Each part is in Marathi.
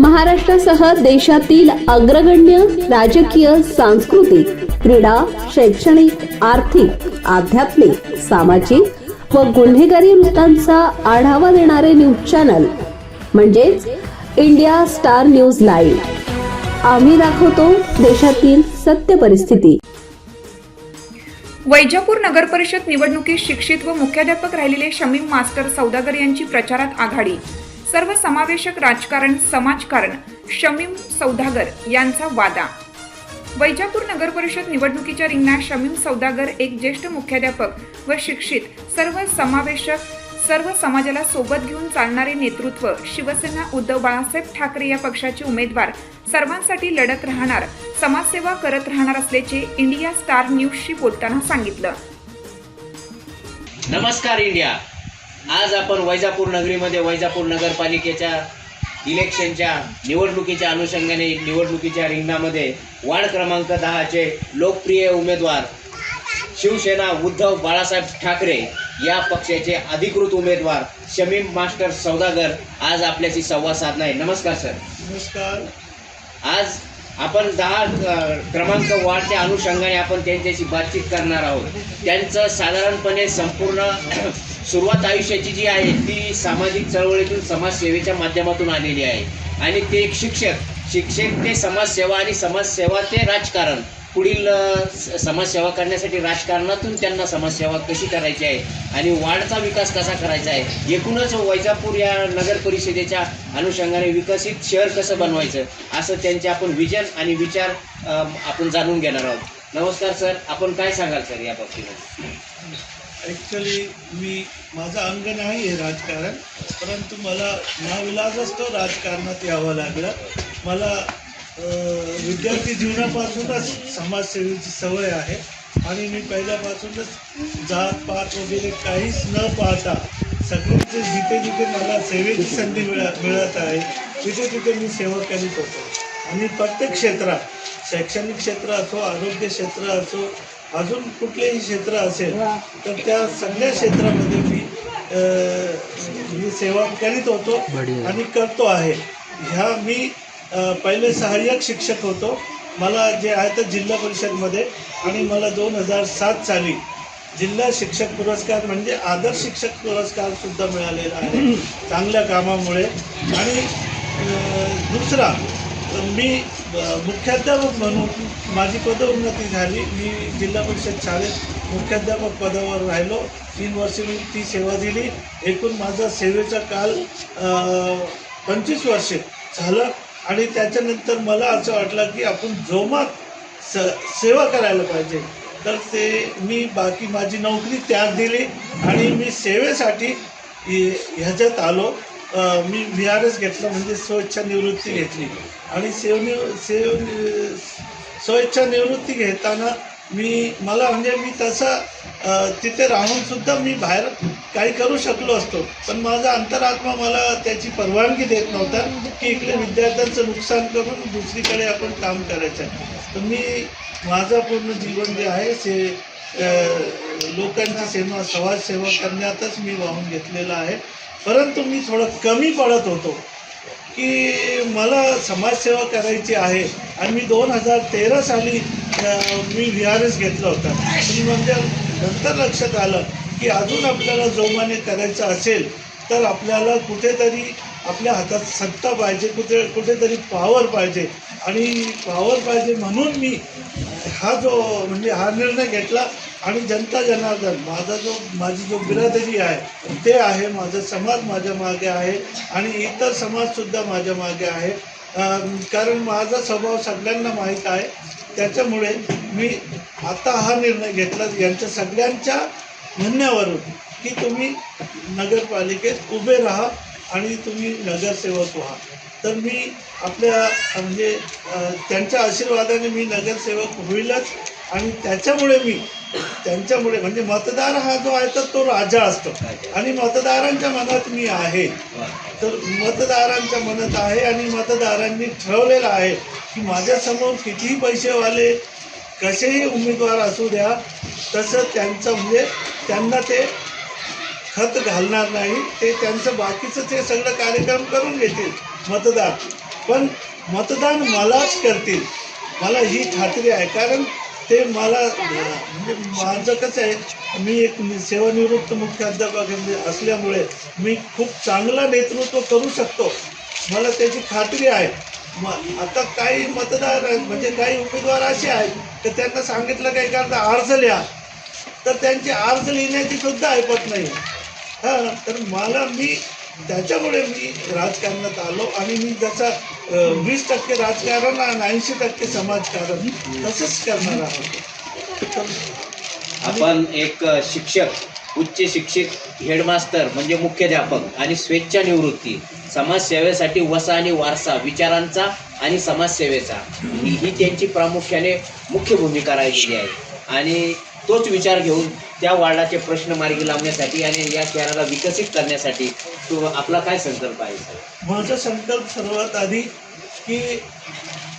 महाराष्ट्रासह देशातील अग्रगण्य राजकीय सांस्कृतिक क्रीडा शैक्षणिक आर्थिक आध्यात्मिक सामाजिक व गुन्हेगारी वृत्तांचा आढावा देणारे न्यूज चॅनल म्हणजेच इंडिया स्टार न्यूज लाईव्ह आम्ही दाखवतो देशातील सत्य परिस्थिती. वैजापूर नगर परिषद निवडणुकीत शिक्षित व मुख्याध्यापक राहिलेले शमीम मास्टर सौदागर यांची प्रचारात आघाडी. सर्व समावेशक राजकारण समाजकारण शमीम सौदागर यांचा वादा. वैजापूर नगर परिषद निवडणुकीच्या रिंगणात शमीम सौदागर एक ज्येष्ठ मुख्याध्यापक व शिक्षित सर्व समावेशक सर्व समाजाला सोबत घेऊन चालणारे नेतृत्व शिवसेना उद्धव बाळासाहेब ठाकरे या पक्षाचे उमेदवार सर्वांसाठी लढत राहणार समाजसेवा करत राहणार असल्याचे इंडिया स्टार न्यूजशी बोलताना सांगितलं. नमस्कार इंडिया. आज आपण वैजापूर नगरीमध्ये वैजापूर नगरपालिकेच्या इलेक्शनच्या निवडणुकीच्या अनुषंगाने निवडणुकीच्या रिंगणामध्ये वार्ड क्रमांक दहाचे लोकप्रिय उमेदवार शिवसेना उद्धव बाळासाहेब ठाकरे या पक्षाचे अधिकृत उमेदवार शमीम मास्टर सौदागर आज आपल्याशी संवाद साधणार आहे नमस्कार सर. नमस्कार. आज आपण दहा क्रमांक वाढच्या अनुषंगाने आपण त्यांच्याशी बातचीत करणार आहोत. त्यांचं साधारणपणे संपूर्ण सुरुवात आयुष्याची जी आहे ती सामाजिक चळवळीतून समाजसेवेच्या माध्यमातून आलेली आहे. आणि ते एक शिक्षक शिक्षक ते समाजसेवा आणि समाजसेवा ते राजकारण. पुढील समाजसेवा करण्यासाठी राजकारणातून त्यांना समाजसेवा कशी करायची आहे आणि वाढचा विकास कसा करायचा आहे एकूणच वैजापूर या नगर परिषदेच्या अनुषंगाने विकसित शहर कसं बनवायचं असं त्यांचे आपण विजन आणि विचार आपण जाणून घेणार आहोत. नमस्कार सर. आपण काय सांगाल सर या बाबतीमध्ये? ॲक्च्युली मी माझं अंग नाही आहे राजकारण परंतु मला नाविलाज असतो राजकारणात यावं लागलं. मला विद्यार्थी जीवनापासूनच समाजसेवेची सवय आहे. आणि मी पहिल्यापासूनच जात पात वगैरे काहीच न पाहता सगळ्यांचे जिथे जिथे मला सेवेची संधी मिळा मिळत आहे तिथे तिथे मी सेवा करीत होतो. आणि प्रत्येक क्षेत्रात शैक्षणिक क्षेत्र असो आरोग्य क्षेत्र असो अजून कुठलेही क्षेत्र असेल तर त्या सगळ्या क्षेत्रामध्ये मी मी सेवा करीत होतो आणि करतो आहे. ह्या मी पहिले सहाय्यक शिक्षक होतो. मला जे आहे तर जिल्हा परिषदमध्ये आणि मला दोन हजार सात साली जिल्हा शिक्षक पुरस्कार म्हणजे आदर्श शिक्षक पुरस्कार सुद्धा मिळालेला आहे. चांगल्या कामामुळे. आणि दुसरा मी मुख्याध्यापक म्हणून माझी पदोन्नती झाली. मी जिल्हा परिषद शाळेत मुख्याध्यापक पदावर राहिलो. तीन वर्ष मी ती सेवा दिली. एकूण माझा सेवेचा काल पंचवीस वर्षे झालं आणि त्याच्यानंतर मला असं वाटलं की आपण जोमात स सेवा करायला पाहिजे. तर ते मी बाकी माझी नोकरी त्याग दिली आणि मी सेवेसाठी ह्याच्यात आलो. मी व्ही आर एस घेतलं म्हणजे स्वेच्छा निवृत्ती घेतली. आणि सेवनि सेव स्वेच्छा निवृत्ती घेताना मी मला म्हणजे मी तसं तिथे राहूनसुद्धा मी बाहेर काही करू शकलो असतो. पण माझा अंतरात्मा मला त्याची परवानगी देत नव्हता की इकडे विद्यार्थ्यांचं नुकसान करून दुसरीकडे आपण काम करायचं आहे. तर मी माझं पूर्ण जीवन जे आहे से लोकांची सेवा समाजसेवा करण्यातच मी वाहून घेतलेलं आहे. परंतु मी थोडं कमी पडत होतो की मला समाजसेवा करायची आहे. आणि मी दोन हजार तेरा साली मी व्ही आर एस घेतला होता. आणि म्हणजे नंतर लक्षात आलं की अजून आपल्याला जोमाने करायचं असेल तर आपल्याला कुठेतरी आपल्या हातात सत्ता पाहिजे कुठे कुठेतरी पॉवर पाहिजे. आणि पॉवर पाहिजे म्हणून मी हा जो म्हणजे हा निर्णय घेतला आणि जनता जनार्दन माझा जो माझी जो बिरादरी आहे ते आहे माझा समाज माझ्या मागे आहे आणि इतर समाजसुद्धा माझ्या मागे आहे. कारण माझा स्वभाव सगळ्यांना माहीत आहे. त्याच्यामुळे मी आता हा निर्णय घेतला यांच्या सगळ्यांच्या म्हणण्यावरून की तुम्ही नगरपालिकेत उभे राहा आणि तुम्ही नगरसेवक व्हा. तर मी आपल्या म्हणजे त्यांच्या आशीर्वादाने मी नगरसेवक होईलच. आणि त्याच्यामुळे मी त्यांच्यामुळे म्हणजे मतदार हा जो आहे तर तो राजा असतो. आणि मतदारांच्या मनात मी आहे. तर मतदारांच्या मनात आहे आणि मतदारांनी ठरवलेलं आहे की माझ्यासमोर कितीही पैसेवाले कसेही उमेदवार असू द्या तसं त्यांचं म्हणजे त्यांना ते खत घालणार नाही. ते त्यांचं बाकीचं ते सगळं कार्यक्रम करून घेतील मतदार. पण मतदान मलाच करतील. मला ही खात्री आहे. कारण ते मला म्हणजे माझं कसं आहे मी एक सेवानिवृत्त मुख्याध्यापक म्हणजे असल्यामुळे मी खूप चांगलं नेतृत्व करू शकतो. मला त्याची खात्री आहे. म- आता काही मतदार आहेत, म्हणजे काही उमेदवार असे आहेत तर त्यांना सांगितलं काही करता अर्ज लिहा. तर त्यांचे अर्ज लिहिण्याची सुद्धा ऐपत नाही. हां तर मला मी त्याच्यामुळे मी राजकारणात आलो आणि मी जसा वीस टक्के राजकारण आणि ऐंशी टक्के समाजकारण तसंच करणार आहोत आपण एक शिक्षक उच्च शिक्षित हेडमास्टर म्हणजे मुख्याध्यापक आणि स्वेच्छानिवृत्ती समाजसेवेसाठी वसा आणि वारसा विचारांचा आणि समाजसेवेचा ही ही त्यांची प्रामुख्याने मुख्य भूमिका राहिलेली आहे. आणि तोच विचार घेऊन त्या वार्डाचे प्रश्न मार्गी लावण्यासाठी आणि या शहराला विकसित करण्यासाठी तो आपला काय संकल्प आहे? माझा संकल्प सर्वात आधी की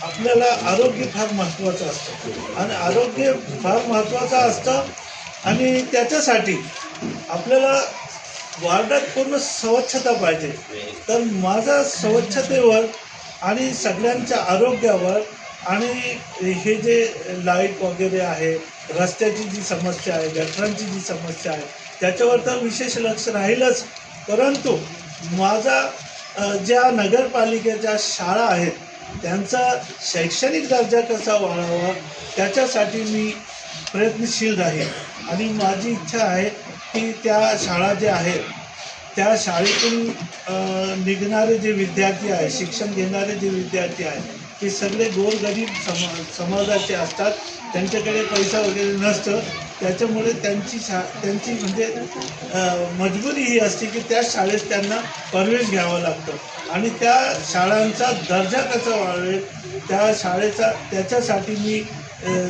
आपल्याला आरोग्य फार महत्त्वाचं असतं. आणि आरोग्य फार महत्त्वाचं असतं आणि त्याच्यासाठी आपल्याला वार्डात पूर्ण स्वच्छता पाहिजे. तर माझा स्वच्छतेवर आणि सगळ्यांच्या आरोग्यावर आणि हे जे लाइट वगैरे आहे रस्त्याची जी समस्या आहे गटरांची जी समस्या आहे त्याच्यावर तर विशेष लक्ष राहीलच. परंतु माझा ज्या नगरपालिकेच्या शाळा आहेत त्यांचा शैक्षणिक दर्जा कसा वाढावा त्याच्यासाठी मी प्रयत्नशील राहील आणि माझी इच्छा आहे की त्या शाळा ज्या आहेत त्या शाळेतून निघणारे जे विद्यार्थी आहेत शिक्षण घेणारे जे विद्यार्थी आहेत ते सगळे गोरगरीब समा समाजाचे असतात. त्यांच्याकडे पैसा वगैरे नसतं. त्याच्यामुळे त्यांची शा त्यांची म्हणजे मजबुरी ही असते की त्या शाळेत त्यांना प्रवेश घ्यावा लागतो. आणि त्या शाळांचा दर्जा कसा वाढवेल त्या शाळेचा त्याच्यासाठी मी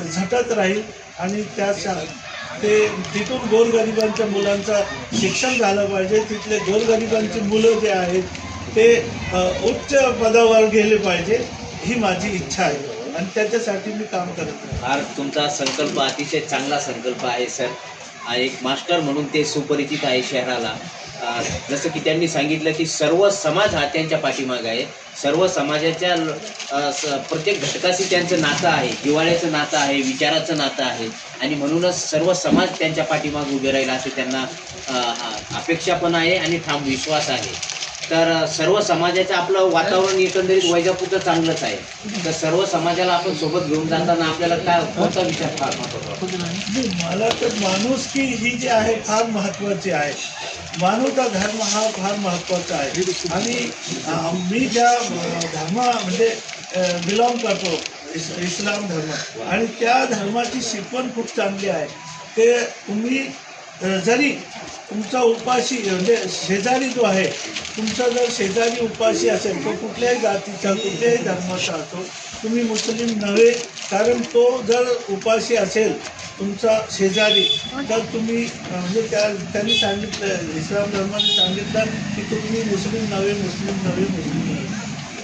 झटत राहील. आणि त्या शा ते तिथून गोरगरिबांच्या मुलांचं शिक्षण झालं पाहिजे. तिथले गोरगरिबांची मुलं जे आहेत ते उच्च पदावर गेले पाहिजे. ही माझी इच्छा आहे. आणि त्याच्यासाठी मी काम करत आहे. फार तुमचा संकल्प अतिशय चांगला संकल्प आहे सर. आ, एक मास्टर म्हणून ते सुपरिचित आहे शहराला. आ, जसं की त्यांनी सांगितलं की सर्व समाज हा त्यांच्या पाठीमागं आहे. सर्व समाजाच्या ल- अ, स- प्रत्येक घटकाशी त्यांचं नातं आहे. जिव्हाळ्याचं नातं आहे विचाराचं नातं आहे. आणि म्हणूनच सर्व समाज त्यांच्या पाठीमागं उभे राहील असे त्यांना अ, अपेक्षा पण आहे आणि ठाम विश्वास आहे. तर सर्व समाजाचं आपलं वातावरण एकंदरीत वैजापूरचं चांगलंच आहे. तर सर्व समाजाला आपण सोबत घेऊन जाताना आपल्याला काय कोणता विचार फार महत्त्वाचा मला तर माणूस की ही जी आहे फार महत्त्वाची आहे. मानवता धर्म हा फार महत्त्वाचा आहे. आणि मी ज्या धर्मा म्हणजे बिलॉंग करतो इस इस्लाम धर्म. आणि त्या धर्माची शिकवण खूप चांगली आहे. ते तुम्ही जरी तुमचा उपाशी म्हणजे शेजारी जो आहे तुमचा जर शेजारी उपाशी असेल तो कुठल्याही जातीचा कुठल्याही धर्माचा असो तुम्ही मुस्लिम नव्हे कारण तो जर उपाशी असेल तुमचा शेजारी तर तुम्ही म्हणजे त्या त्यांनी सांगितलं इस्लाम धर्माने सांगितलं की तुम्ही मुस्लिम नव्हे मुस्लिम नव्हे मुस्लिम नव्हे.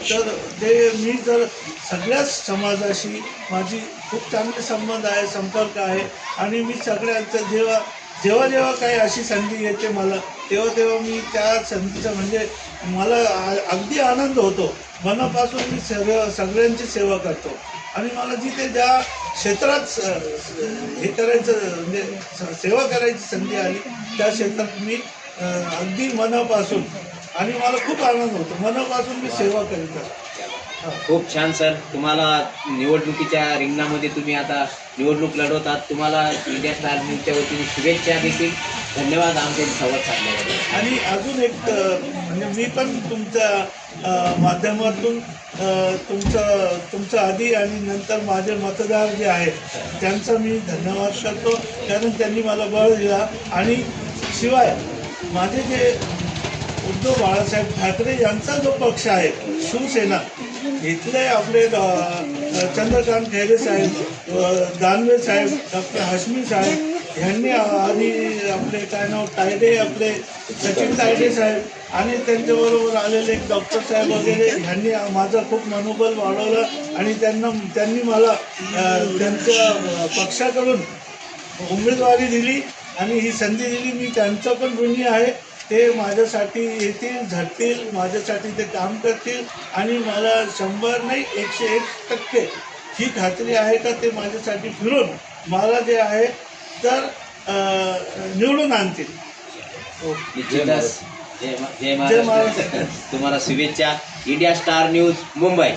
तर ते मी जर सगळ्याच समाजाशी माझी खूप चांगले संबंध आहे संपर्क आहे आणि मी सगळ्यांचं जेव्हा जेव्हा जेव्हा काही अशी संधी येते मला तेव्हा तेव्हा मी त्या संधीचा म्हणजे मला आ- अगदी आनंद होतो. मनापासून मी सर्व सगळ्यांची सेवा करतो. आणि मला जिथे ज्या क्षेत्रात हे करायचं म्हणजे सेवा करायची संधी आली त्या क्षेत्रात मी अगदी मनापासून आणि मला खूप आनंद होतो. मनापासून मी सेवा करीत असतो खूप छान सर. तुम्हाला निवडणुकीच्या रिंगणामध्ये तुम्ही आता निवडणूक लढवतात. तुम्हाला इंडिया स्टार न्यूजच्या वतीने शुभेच्छा देखील धन्यवाद आमच्या संवाद साधल्याबद्दल. आणि अजून एक म्हणजे मी पण तुमच्या माध्यमातून तुमचं तुमचं आधी आणि नंतर माझे मतदार जे आहेत त्यांचा मी धन्यवाद करतो. कारण त्यांनी मला बळ दिला. आणि शिवाय माझे जे उद्धव बाळासाहेब ठाकरे यांचा जो पक्ष आहे शिवसेना इथले आपले चंद्रकांत खैरे साहेब दानवे साहेब डॉक्टर हसमी साहेब ह्यांनी आणि आपले काय नाव तायडे आपले सचिन तायडे साहेब आणि त्यांच्याबरोबर आलेले एक डॉक्टर साहेब वगैरे ह्यांनी माझा खूप मनोबल वाढवला आणि त्यांना त्यांनी मला त्यांच्या पक्षाकडून उमेदवारी दिली आणि ही संधी दिली. मी त्यांचं पण ऋणी आहे. ते माझ्यासाठी येतील झटतील माझ्यासाठी ते काम करतील आणि मला शंभर नाही एकशे एक टक्के ही खात्री आहे का ते माझ्यासाठी फिरून मला जे आहे तर निवडून आणतील. हो. निश्चितच जय महाराष्ट्र तुम्हाला शुभेच्छा. India star news Mumbai.